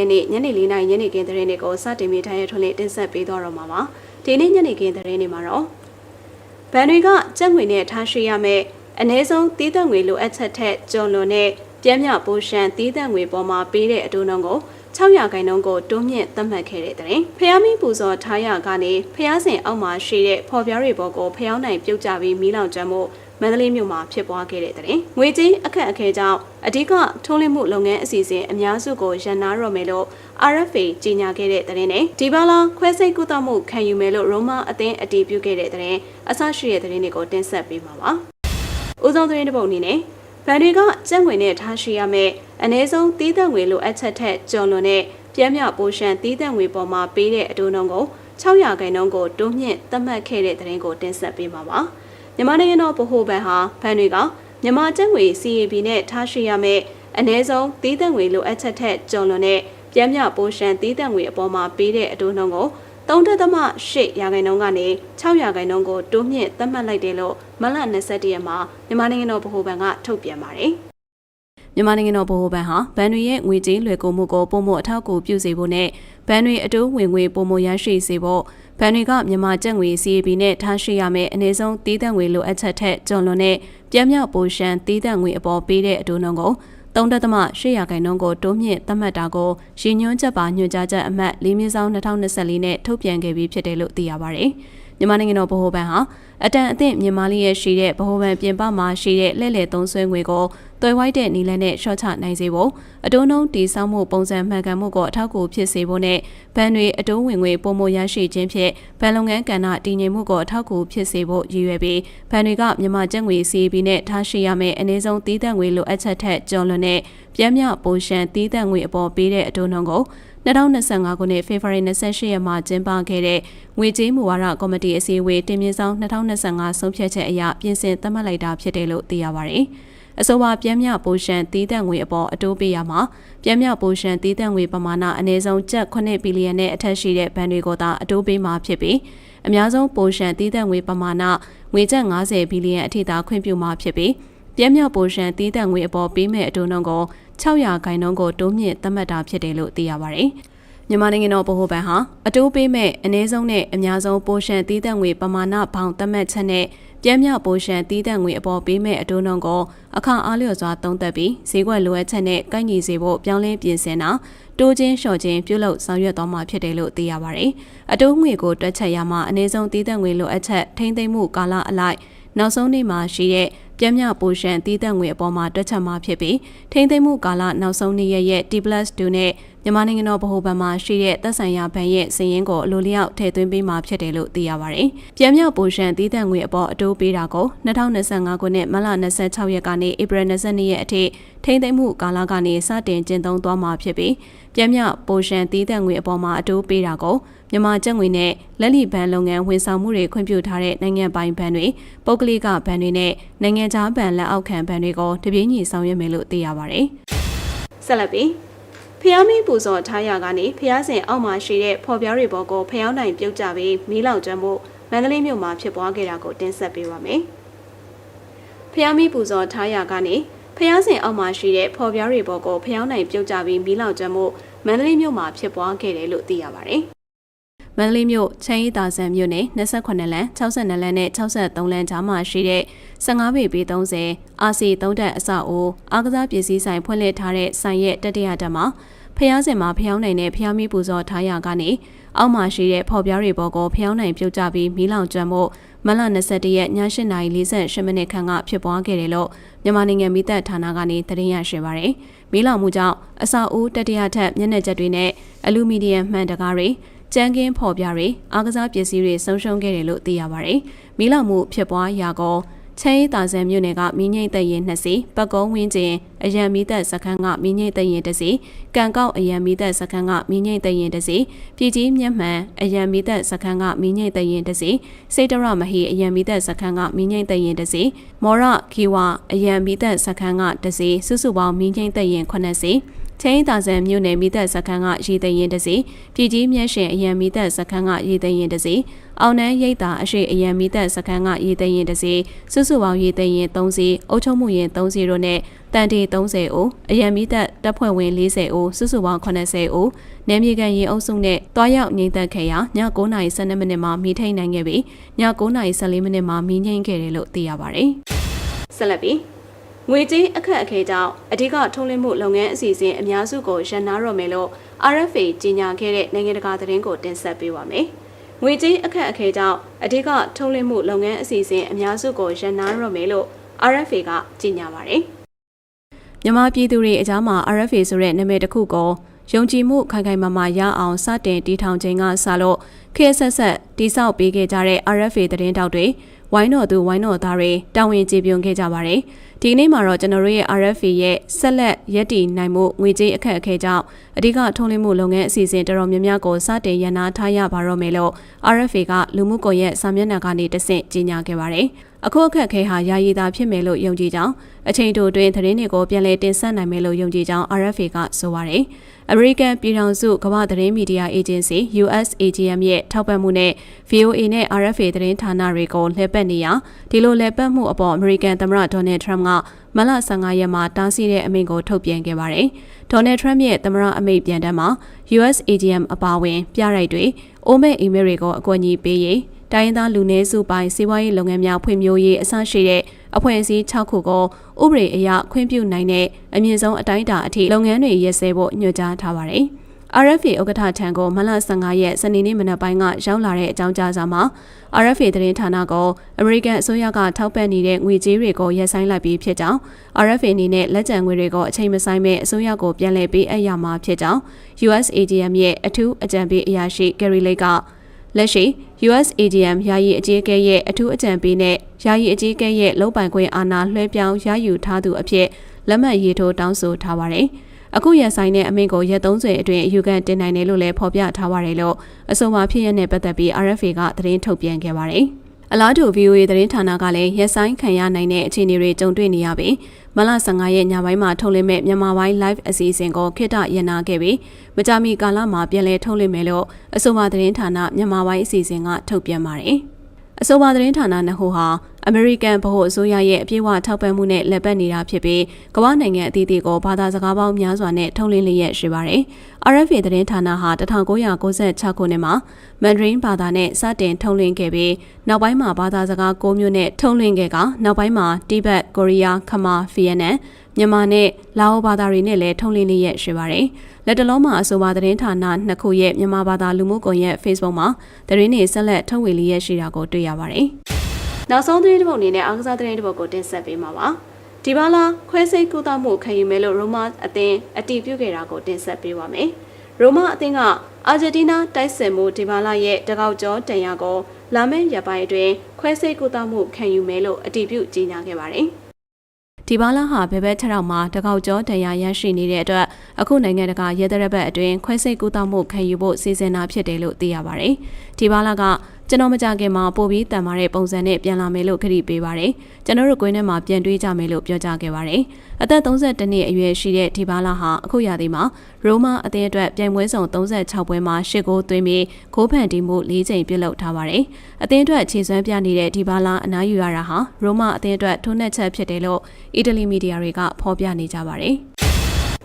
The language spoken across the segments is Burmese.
ရက်နေ့ညနေ၄နာရီညနေခင်းသတင်းတွေကိုစတင်မိထားရထွန်းလေးတင်ဆက်ပေးတော့တော့မှာပါဒီနေ့ညနေခင်းသတင်းတွေမှာတော့ဘန်တွေကကြက်ငွေနဲ့ထားရှိရမယ့်အ ਨੇ ဆုံးတီးသက်ငွေလိုအပ်ချက်ထက်ကျော်လွန်တဲ့ပြင်းပြပိုရှန်တီးသက်ငွေပေါ်မှာပေးတဲ့အတူနှုန်းကို600ခိုင်နှုန်းကိုတိုးမြင့်သတ်မှတ်ခဲ့တဲ့တဲ့ဖျားမင်းပူဇော်ထားရကနေဖျားစင်အောက်မှာရှိတဲ့ဖော်ပြားတွေပေါ်ကိုဖျောင်းနိုင်ပြုတ်ကြပြီးမီးလောင်ကျွမ်းမှု မန္တလေးမြို့မှာဖြစ်ပွားခဲ့တဲ့တဲ့ငွေကြေးအခက်အခဲကြောင့်အဓိကထုံးလင်းမှုလုပ်ငန်းအစီအစဉ်အများစုကိုရန်နာတော့မယ်လို့ RFA ကြီးညာခဲ့တဲ့တဲ့နဲ့ဒီပါလာခွဲစိတ်ကုသမှုခံယူမယ်လို့ရိုမာအသင်းအတည်ပြုခဲ့တဲ့တဲ့အဆရှိတဲ့တဲ့တွေကိုတင်ဆက်ပေးမှာပါ။ဦးဆုံးသတင်းတစ်ပုဒ်အနေနဲ့ဗန်တွေကကြက်ငွေနဲ့ထားရှိရမယ့်အ ਨੇ ဆုံးတီးသက်ငွေလိုအပ်ချက်ထက်ကျော်လွန်တဲ့ပြင်းပြပိုရှန်တီးသက်ငွေပေါ်မှာပေးတဲ့အတူနှုန်းကို600ခန့်နှုန်းကိုတိုးမြင့်သတ်မှတ်ခဲ့တဲ့သတင်းကိုတင်ဆက်ပေးမှာပါ။ မြန်မာနိုင်ငံတော်ဗဟိုဘဏ်ဟာဘဏ်တွေကမြန်မာကျပ်ငွေ CAB နဲ့ထားရှိရမယ့်အ ਨੇ ဆုံးတီးသက်ငွေလိုအပ်ချက်ထက်ကျော်လွန်တဲ့ပြင်းပြပိုရှန်တီးသက်ငွေအပေါ်မှာပေးတဲ့အတူနှုန်းကို3.8ရာခိုင်နှုန်းကနေ6ရာခိုင်နှုန်းကိုတိုးမြင့်သတ်မှတ်လိုက်တယ်လို့မလ21ရက်မှာမြန်မာနိုင်ငံတော်ဗဟိုဘဏ်ကထုတ်ပြန်ပါတယ်။ မြန်မာနိုင်ငံတော်ဗဟိုဘဏ်ဟာဘဏ်တွေရဲ့ငွေကြေးလွှဲကုန်မှုကိုပုံမှုအထောက်အကူပြုစေဖို့နဲ့ဘဏ်တွေအတိုးဝင်ငွေပုံမှုရရှိစေဖို့ဘဏ်တွေကမြန်မာကျပ်ငွေ CAB နဲ့ထားရှိရမယ့်အနည်းဆုံးတည်တံ့ငွေလိုအပ်ချက်ထက်ကျော်လွန်တဲ့ပြင်းမြောက်ပိုရှန်တည်တံ့ငွေအပေါ်ပေးတဲ့အတိုးနှုန်းကို3.8ရာခိုင်နှုန်းကိုတိုးမြင့်သတ်မှတ်တာကိုရည်ညွှန်းချက်ပါညွှန်ကြားချက်အမှတ်၄မြင်းဆောင်2024နဲ့ထုတ်ပြန်ခဲ့ပြီးဖြစ်တယ်လို့သိရပါတယ်။မြန်မာနိုင်ငံတော်ဗဟိုဘဏ်ဟာအတန်အသင့်မြန်မာလေးရဲ့ရှိတဲ့ဗဟိုဘဏ်ပြင်ပမှာရှိတဲ့လက်လက်သုံးဆွဲငွေကို တွယ်ဝိုက်တဲ့နီလန်းနဲ့ရှော့ချနိုင်စေဖို့အတိုးနှုန်းတည်ဆောက်မှုပုံစံမှန်ကန်မှုကိုအထောက်အကူဖြစ်စေဖို့နဲ့ဘဏ်တွေအတိုးဝင်ငွေပုံမရရှိခြင်းဖြင့်ဘဏ်လုပ်ငန်းကဏ္ဍတည်ငြိမ်မှုကိုအထောက်အကူဖြစ်စေဖို့ရည်ရွယ်ပြီးဘဏ်တွေကမြန်မာကျပ်ငွေ CAB နဲ့ထားရှိရမယ့်အနည်းဆုံးတည်တံ့ငွေလိုအပ်ချက်ထက်ကျော်လွန်တဲ့ပြင်းပြပိုရှန်တည်တံ့ငွေအပေါ်ပေးတဲ့အတိုးနှုန်းကို2025ခုနှစ်ဖေဖော်ဝါရီ28ရက်မှာကျင်းပခဲ့တဲ့ငွေကြေးမူဝါဒကော်မတီအစည်းအဝေးတင်ပြဆောင်2025ဆုံးဖြတ်ချက်အရပြင်ဆင်သတ်မှတ်လိုက်တာဖြစ်တယ်လို့သိရပါတယ်။ အဆိုပါပြန်မြပိုရှန်တီးတန့်ငွေအပေါ်အတိုးပေးရမှာပြန်မြပိုရှန်တီးတန့်ငွေပမာဏအနည်းဆုံးကျပ်9ဘီလီယံနဲ့အထက်ရှိတဲ့ဘဏ်တွေကိုသာအတိုးပေးမှာဖြစ်ပြီးအများဆုံးပိုရှန်တီးတန့်ငွေပမာဏငွေကျပ်90ဘီလီယံအထိသာခွင့်ပြုမှာဖြစ်ပြီးပြန်မြပိုရှန်တီးတန့်ငွေအပေါ်ပေးမဲ့အတိုးနှုန်းကို600ခိုင်နှုန်းကိုတိုးမြင့်သတ်မှတ်တာဖြစ်တယ်လို့သိရပါတယ်။မြန်မာနိုင်ငံတော်ဗဟိုဘဏ်ဟာအတိုးပေးမဲ့အနည်းဆုံးနဲ့အများဆုံးပိုရှန်တီးသက်ငွေပမာဏဘောင်သတ်မှတ်ချက်နဲ့ ပြင်းပြပိုရှန်တီးသက်ငွေအပေါ်ပေးမဲ့အတိုးနှုန်းကိုအခါအားလျော်စွာသုံးသပ်ပြီးဈေးကွက်လိုအပ်ချက်နဲ့ကိုက်ညီစေဖို့ပြောင်းလဲပြင်ဆင်တာတိုးချင်းလျှော့ချင်းပြုလုပ်ဆောင်ရွက်သွားမှာဖြစ်တယ်လို့သိရပါတယ်။အတိုးငွေကိုတွက်ချက်ရမှာအနည်းဆုံးတီးသက်ငွေလိုအပ်ချက်ထိမ့်သိမ်းမှုကာလအလိုက်နောက်ဆုံးနေ့မှာရှိတဲ့ပြင်းပြပိုရှန်တီးသက်ငွေအပေါ်မှာတွက်ချက်မှာဖြစ်ပြီးထိမ့်သိမ်းမှုကာလနောက်ဆုံးနေ့ရဲ့ T+2 နဲ့ မြန်မာနိုင်ငံတော်ဗဟိုဘဏ်မှာရှိတဲ့သက်ဆိုင်ရာဘဏ်ရဲ့စည်ရင်းကိုအလိုလျောက်ထည့်သွင်းပေးမှာဖြစ်တယ်လို့သိရပါတယ်။ပြန်မြောက်ပိုရှန်တီးသက်ငွေအပေါ်အတိုးပေးတာကို2025ခုနှစ်မတ်လ26ရက်ကနေဧပြီ22ရက်အထိထိမ့်သိမ်းမှုကာလကနေစတင်ကျင်းသုံးသွားမှာဖြစ်ပြီးပြန်မြောက်ပိုရှန်တီးသက်ငွေအပေါ်မှာအတိုးပေးတာကိုမြန်မာကျပ်ငွေနဲ့လက်လီဘဏ်လုပ်ငန်းဝန်ဆောင်မှုတွေခွင့်ပြုထားတဲ့နိုင်ငံပိုင်ဘဏ်တွေပုဂ္ဂလိကဘဏ်တွေနဲ့နိုင်ငံခြားဘဏ်လက်အောက်ခံဘဏ်တွေကိုတပြေးညီဆောင်ရွက်မယ်လို့သိရပါတယ်။ဆက်လက်ပြီး ဖျားမင်းပူဇော်ထားရကနေဖျားစင်အောက်မှာရှိတဲ့ဖော်ပြားတွေပေါ်ကိုဖျောင်းနိုင်ပြုတ်ကြပြီးမီးလောင်ကျွမ်းမှုမန္တလေးမြို့မှာဖြစ်ပွားခဲ့တာကိုတင်ဆက်ပေးပါမယ်။ဖျားမင်းပူဇော်ထားရကနေဖျားစင်အောက်မှာရှိတဲ့ဖော်ပြားတွေပေါ်ကိုဖျောင်းနိုင်ပြုတ်ကြပြီးမီးလောင်ကျွမ်းမှုမန္တလေးမြို့မှာဖြစ်ပွားခဲ့တယ်လို့သိရပါတယ်။ မန္တလေးမြို့ချမ်းရီတာဆန်မြို့နယ်28လမ်း62လမ်းနဲ့63လမ်းကြားမှာရှိတဲ့15ပေပေ30 RC 3တက်အဆောက်အဦအားကစားပစ္စည်းဆိုင်ဖွင့်လှစ်ထားတဲ့ဆိုင်ရဲ့တတိယတက်မှာဖျားစင်မှာဖျောင်းနိုင်တဲ့ဖျားမီးပူဇော်ထားရကနေအောက်မှာရှိတဲ့ဖော်ပြားတွေပေါ်ကိုဖျောင်းနိုင်ပြုတ်ကြပြီးမီးလောင်ကျွမ်းမှုမလ21ရက်ည8:48မိနစ်ခန့်ကဖြစ်ပွားခဲ့တယ်လို့မြန်မာနိုင်ငံမိသက်ဌာနကနေသတင်းရရှိပါရယ်မီးလောင်မှုကြောင့်အဆောက်အဦတတိယထပ်မျက်နှာကျက်တွေနဲ့အလူမီနီယံမှန်တကားတွေ ကြမ်းကင်းဖော်ပြတွေအားကစားပစ္စည်းတွေဆုံးရှုံးခဲ့တယ်လို့သိရပါဗျ။မီးလောင်မှုဖြစ်ပွားရာကောချဲတာဆန်မြို့နယ်ကမင်းငိမ့်တရင်နှစ်စီပတ်ကုန်းဝင်းကျင်အရန်မီသက်စခန်းကမင်းငိမ့်တရင်တစ်စီကံကောက်အရန်မီသက်စခန်းကမင်းငိမ့်တရင်တစ်စီပြည်ကြီးမြတ်မှန်အရန်မီသက်စခန်းကမင်းငိမ့်တရင်တစ်စီစိတ်တရမဟီအရန်မီသက်စခန်းကမင်းငိမ့်တရင်တစ်စီမော်ရခီဝါအရန်မီသက်စခန်းကတစ်စီစုစုပေါင်းမင်းငိမ့်တရင်9စီ ချင်းသာဆန်မြို့နယ်မိသက်စခန်းကရေသိမ်းရင်တစီပြည်ကြီးမြက်ရှင်အရန်မိသက်စခန်းကရေသိမ်းရင်တစီအောင်နန်းရိပ်သာအရှိအရန်မိသက်စခန်းကရေသိမ်းရင်တစီစုစုပေါင်းရေသိမ်းရင်3စီအုပ်ချုပ်မှုရင်3စီတို့နဲ့တန်တီ30ဦးအရန်မိသက်တပ်ဖွဲ့ဝင်40ဦးစုစုပေါင်း80ဦးနယ်မြေကန်ရင်အုပ်စုနဲ့တွားရောက်ငိမ့်သက်ခဲ့ရာည9:12မိနစ်မှာမိထိန်နိုင်ခဲ့ပြီးည9:14မိနစ်မှာမိငိမ့်ခဲ့တယ်လို့သိရပါတယ်ဆက်လက်ပြီး ငွေကြေးအခက်အခဲကြောင့်အဓိကထုံးလင်းမှုလုပ်ငန်းအစီအစဉ်အများစုကိုရန်နာတော့မယ်လို့ RFA ကြီးညာခဲ့တဲ့နိုင်ငံတကာသတင်းကိုတင်ဆက်ပေးပါမယ်။ငွေကြေးအခက်အခဲကြောင့်အဓိကထုံးလင်းမှုလုပ်ငန်းအစီအစဉ်အများစုကိုရန်နာတော့မယ်လို့ RFA ကကြီးညာပါတယ်။မြန်မာပြည်သူတွေအကြားမှာ RFA ဆိုတဲ့နာမည်တစ်ခုကို ယုံကြည်မှုခိုင်ခိုင်မာမာရအောင်စတင်တည်ထောင်ခြင်းကစလို့ခေတ်ဆက်ဆက်တိစောက်ပေးခဲ့ကြတဲ့ RFA သတင်းတောက်တွေဝိုင်းတော်သူဝိုင်းတော်သားတွေတာဝန်ကျေပွန်ခဲ့ကြပါတယ်။ဒီနေ့မှာတော့ကျွန်တော်တို့ရဲ့ RFA ရဲ့ဆက်လက်ရက်တည်နိုင်မှုငွေကြေးအခက်အခဲကြောင့်အဓိကထုံးလင်းမှုလုပ်ငန်းအစီအစဉ်တော်တော်များများကိုစတင်ရန်နာထားရပါတော့မယ်လို့ RFA ကလူမှုကွန်ရက်စာမျက်နှာကနေတဆင့်ကြေညာခဲ့ပါတယ်။ အခုအခက်အခဲဟာယာယီသာဖြစ်မယ်လို့ယုံကြည်ကြောင်းအချိန်တိုတွင်သတင်းတွေကိုပြန်လည်တင်ဆက်နိုင်မယ်လို့ယုံကြည်ကြောင်း RFA ကဆိုပါတယ်။ American ပြည်ထောင်စုကမ္ဘာသတင်းမီဒီယာအေဂျင်စီ USAGM ရဲ့ထောက်ပံ့မှုနဲ့ VOA နဲ့ RFA သတင်းဌာနတွေကိုလှည့်ပတ်နေရာဒီလိုလှည့်ပတ်မှုအပေါ် American သမ္မတ Donald Trump ကမလ15ရက်မှာတားဆီးတဲ့အမိန့်ကိုထုတ်ပြန်ခဲ့ပါတယ်။ Donald Trump ရဲ့သမ္မတအမိန့်ပြန်တမ်းမှာ USAGM အပါအဝင် ပြရိုက်တွေအိုးမဲ့အီမေးတွေကိုအကူအညီပေးရေး တိုင်းရင်းသားလူနည်းစုပိုင်းစီးပွားရေးလုပ်ငန်းများဖွံ့ဖြိုးရေးအစရှိတဲ့အဖွဲ့အစည်း6ခုကိုဥပဒေအရခွင့်ပြုနိုင်တဲ့အမြင့်ဆုံးအတိုင်းအတာအထိလုပ်ငန်းတွေရပ်စဲဖို့ညွှန်ကြားထားပါတယ်။ RFA ဥက္ကဋ္ဌထံကိုမလ15ရက်စနေနေ့မနက်ပိုင်းကရောက်လာတဲ့အကြောင်းကြားစာမှာ RFA သတင်းဌာနကိုအမေရိကန်အစိုးရကထောက်ပံ့နေတဲ့ငွေကြေးတွေကိုရပ်ဆိုင်းလိုက်ပြီးဖြစ်ကြောင်း RFA အနေနဲ့လက်ကျန်ငွေတွေကိုအချိန်မဆိုင်မဲ့အစိုးရကိုပြန်လည်ပေးအပ်ရမှာဖြစ်ကြောင်း USAGM ရဲ့အထူးအကြံပေးအရာရှိ Gary Lake ကလက်ရှိ USAGM ယာယီအကြီးအကဲရဲ့အထူးအကြံပေးနဲ့ယာယီအကြီးအကဲရဲ့လုံပိုင်ခွင့်အာဏာလွှဲပြောင်းရယူထားသူအဖြစ်လက်မှတ်ရေးထိုးတောင်းဆိုထားပါတယ်။အခုရဆိုင်တဲ့အမိန့်ကိုရက်30အတွင်းအယူခံတင်နိုင်တယ်လို့လည်းဖော်ပြထားပါတယ်လို့အဆိုပါဖြစ်ရတဲ့ပတ်သက်ပြီး RFA ကသတင်းထုတ်ပြန်ခဲ့ပါတယ်။ အလားတူ VOA သတင်းဌာနကလည်းရက်ဆိုင်ခံရနိုင်တဲ့အခြေအနေတွေကြုံတွေ့နေရပြီးမလ15ရက်ညပိုင်းမှာထုတ်လွှင့်မဲ့မြန်မာပိုင်း live အစီအစဉ်ကိုခေတ္တရန်နာခဲ့ပြီးမကြာမီကာလမှာပြန်လည်ထုတ်လွှင့်မယ်လို့အဆိုပါသတင်းဌာနမြန်မာပိုင်းအစီအစဉ်ကထုတ်ပြန်ပါတယ်။အဆိုပါသတင်းဌာနနှစ်ခုဟာ အမေရိကန်ဗဟိုအစိုးရရဲ့အပြည့်အဝထောက်ပံ့မှုနဲ့လက်ပတ်နေတာဖြစ်ပြီးကမ္ဘာနိုင်ငံအသီးသီးကိုဘာသာစကားပေါင်းများစွာနဲ့ထုတ်လင်းလျက်ရှိပါတယ်။ RFA သတင်းဌာနဟာ1996ခုနှစ်မှာမန်ဒရင်းဘာသာနဲ့စတင်ထုတ်လင်းခဲ့ပြီးနောက်ပိုင်းမှာဘာသာစကား6မျိုးနဲ့ထုတ်လင်းခဲ့ကနောက်ပိုင်းမှာတိဘက်၊ကိုရီးယား၊ခမာ၊ဗီယက်နမ်မြန်မာနဲ့လာအိုဘာသာတွေနဲ့လည်းထုတ်လင်းလျက်ရှိပါတယ်။လက်တလုံးမှာအဆိုပါသတင်းဌာနနှစ်ခုရဲ့မြန်မာဘာသာလူမှုကွန်ရက် Facebook မှာသတင်းတွေဆက်လက်ထုတ်ဝေလျက်ရှိတာကိုတွေ့ရပါတယ်။ နောက်ဆုံးသတင်းတစ်ပုဒ်အနေနဲ့အားကစားသတင်းတစ်ပုဒ်ကိုတင်ဆက်ပေးမှာပါ။ဒီပါလာခွဲစိတ်ကုသမှုခံယူမယ်လို့ရိုမာအသင်းအတည်ပြုခဲ့တာကိုတင်ဆက်ပေးပါမယ်။ရိုမာအသင်းကအာဂျင်တီးနားတိုက်စစ်မှုဒီပါလာရဲ့တကောက်ကျော်တန်ရာကိုလာမယ့်ရက်ပိုင်းအတွင်းခွဲစိတ်ကုသမှုခံယူမယ်လို့အတည်ပြုကြေညာခဲ့ပါတယ်။ဒီဘာလာဟာဘဲဘဲထထောင်မှာတကောက်ကျော်တရားရရှိနေတဲ့အတွက်အခုနိုင်ငံတကာရဲဒရက်ဘက်အတွင်းခွဲစိတ်ကူးတောက်မှုခံယူဖို့စီစဉ်တာဖြစ်တယ်လို့သိရပါတယ်။ဒီဘာလာက ကျွန်တော်မကြခင်မှာပို့ပြီးတန်မာတဲ့ပုံစံနဲ့ပြန်လာမယ်လို့ခရီးပေးပါတယ်။ကျွန်တော်တို့ကွင်းထဲမှာပြန်တွေးကြမယ်လို့ပြောကြားခဲ့ပါတယ်။အသက်32နှစ်အရွယ်ရှိတဲ့ဒီဘာလာဟာအခုရာသီမှာရိုမာအသင်းအတွက်ပြိုင်ပွဲဆောင်36ပွဲမှာ10ဂိုးသွင်းပြီးဂိုးဖန်တီးမှု၄ချိန်ပြုလုပ်ထားပါတယ်။အသင်းအတွက်ခြေစွမ်းပြနေတဲ့ဒီဘာလာအနားယူရတာဟာရိုမာအသင်းအတွက်ထိုးနှက်ချက်ဖြစ်တယ်လို့အီတလီမီဒီယာတွေကဖော်ပြနေကြပါတယ်။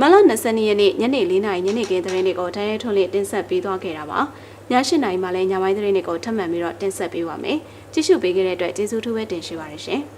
မလ22ရက်နေ့ညနေ4:00နာရီညနေခင်းသတင်းတွေကိုတိုင်းရဲထွန်းလေးတင်ဆက်ပေးသွားခဲ့တာပါ။ည8နာရီမှလည်းညပိုင်းသတင်းတွေကိုထပ်မံပြီးတော့တင်ဆက်ပေးပါမယ်။ကြည့်ရှုပေးခဲ့တဲ့အတွက်ကျေးဇူးထူးပဲတင်ရှိပါရရှင်။